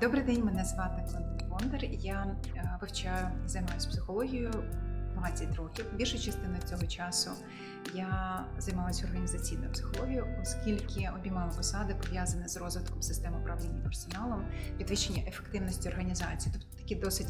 Добрий день, мене звати Валентин Бондар. Я е, вивчаю, займаюся психологією 20 років. Більшу частину цього часу я займалася організаційною психологією, оскільки обіймала посади пов'язані з розвитком систем управління персоналом, підвищення ефективності організації, тобто такі досить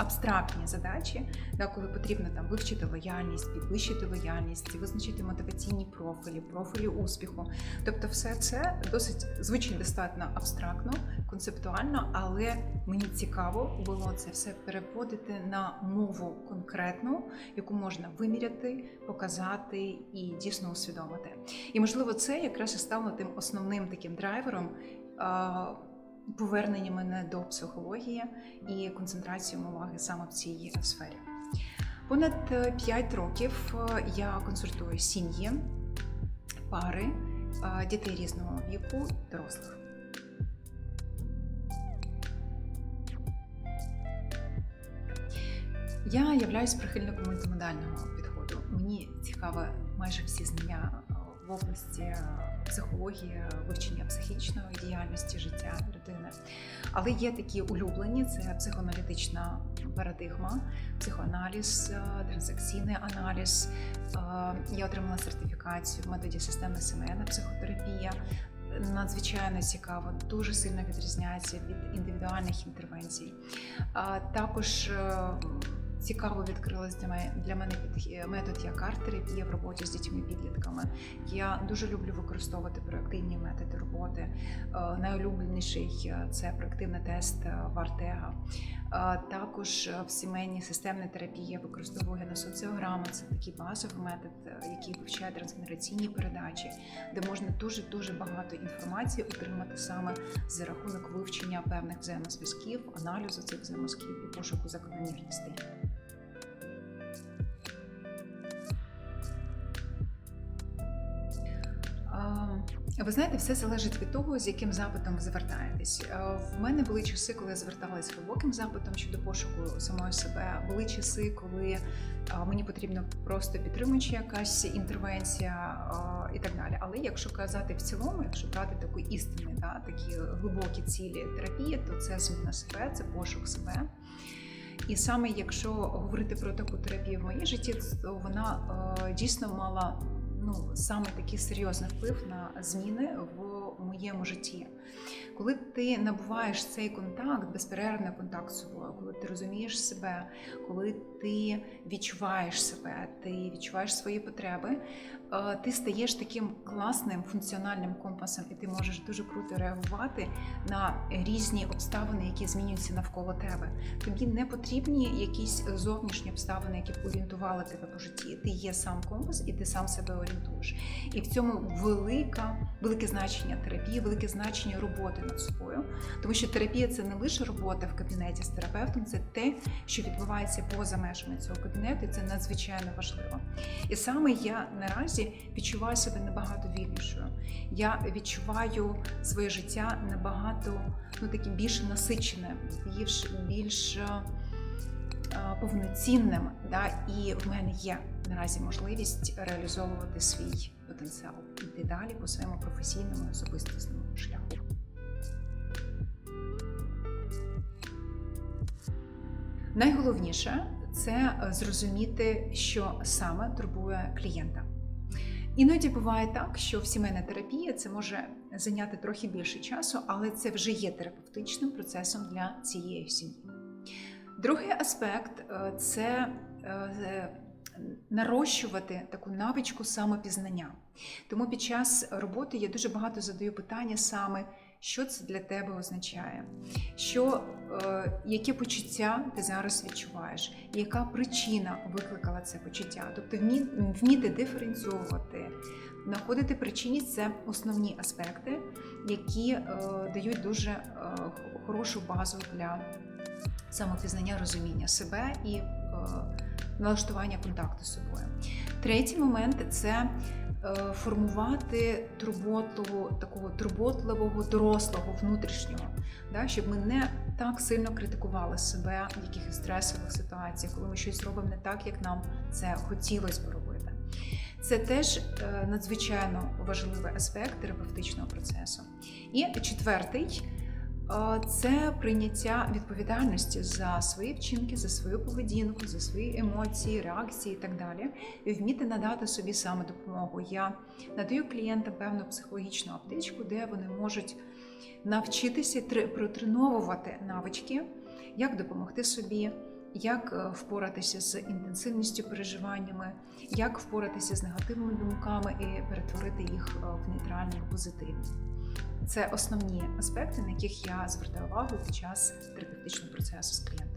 абстрактні задачі, да, коли потрібно там вивчити лояльність, підвищити лояльність, визначити мотиваційні профілі, профілі успіху. Тобто, все це досить звучить достатньо абстрактно, концептуально, але мені цікаво було це все переводити на мову конкретну, яку можна виміряти, показати і дійсно усвідомити. І можливо, це якраз і стало тим основним таким драйвером. Повернення мене до психології і концентрацією уваги саме в цій сфері. Понад 5 років е, я консультую сім'ї, пари, е, дітей різного віку, дорослих. Я являюсь прихильником мультимодального підходу. Мені цікаве майже всі знання е, в області е, психології, вивчення психічної діяльності життя людини. Але є такі улюблені: це психоаналітична парадигма, психоаналіз, е, транзакційний аналіз. Е, Я отримала сертифікацію в методі системи сімейна психотерапія. Надзвичайно цікаво, дуже сильно відрізняється від індивідуальних інтервенцій. Також е, цікаво відкрилась для мене для мене метод як арт-терапія в роботі з дітьми-підлітками. Я дуже люблю використовувати проактивні методи роботи. Е, Найулюбленіший е, це проактивний тест е, Вартега. Також в сімейній системній терапії я використовую геносоціограму. Це такий базовий метод, який вивчає трансгенераційні передачі, де можна дуже дуже багато інформації отримати саме за рахунок вивчення певних взаємозв'язків, аналізу цих взаємозв'язків і пошуку закономірностей. Ви знаєте, все залежить від того, з яким запитом ви звертаєтесь. Е, В мене були часи, коли я зверталась з глибоким запитом щодо пошуку самої себе. Були часи, коли мені потрібна просто підтримуюча якась інтервенція і так далі. Але якщо казати в цілому, якщо брати такі істини, да, такі глибокі цілі терапії, то це зміна себе, це пошук себе. І саме якщо говорити про таку терапію в моїй житті, то вона е, дійсно мала ну, саме такий серйозний вплив на зміни в моєму житті. Коли ти набуваєш цей контакт, безперервний контакт з собою, коли ти розумієш себе, коли ти відчуваєш себе, ти відчуваєш свої потреби, е, ти стаєш таким класним функціональним компасом, і ти можеш дуже круто реагувати на різні обставини, які змінюються навколо тебе. Тобі не потрібні якісь зовнішні обставини, які б орієнтували тебе по житті. Ти є сам компас, і ти сам себе орієнтуєш. І в цьому велика, велике значення терапії, велике значення роботи над собою. Тому що терапія це не лише робота в кабінеті з терапевтом, це те, що відбувається поза межами цього кабінету, і це надзвичайно важливо. І саме я наразі відчуваю себе набагато вільнішою. Я відчуваю своє життя набагато ну, таким більш насиченим, більш більш повноцінним. Да? І в мене є наразі можливість реалізовувати свій потенціал, йти далі по своєму професійному і особистісному шляху. Найголовніше це е, зрозуміти, що саме турбує клієнта. Іноді буває так, що в сімейна терапія це може зайняти трохи більше часу, але це вже є терапевтичним процесом для цієї сім'ї. Другий аспект е, це е, нарощувати таку навичку самопізнання. Тому під час роботи я дуже багато задаю питання саме, що це для тебе означає, що, е, яке почуття ти зараз відчуваєш, яка причина викликала це почуття. Тобто вмі- вміти диференціовувати, знаходити причинність це основні аспекти, які е, дають дуже е, хорошу базу для самопізнання, розуміння себе і е, налаштування контакту з собою. Третій момент це формувати турботливу, такого турботливого дорослого внутрішнього, да, щоб ми не так сильно критикували себе в якихось стресових ситуаціях, коли ми щось робимо не так, як нам це хотілося б робити. Це теж е, надзвичайно важливий аспект терапевтичного процесу. І четвертий Е, Це прийняття відповідальності за свої вчинки, за свою поведінку, за свої емоції, реакції і так далі. І вміти надати собі саме допомогу. Я надаю клієнтам певну психологічну аптечку, де вони можуть навчитися тре- протреновувати навички, як допомогти собі. Як е, впоратися з інтенсивністю переживаннями, як впоратися з негативними думками і перетворити їх е, в нейтральні позитивні. Це основні аспекти, на яких я звертаю увагу під час терапевтичного процесу з клієнтами.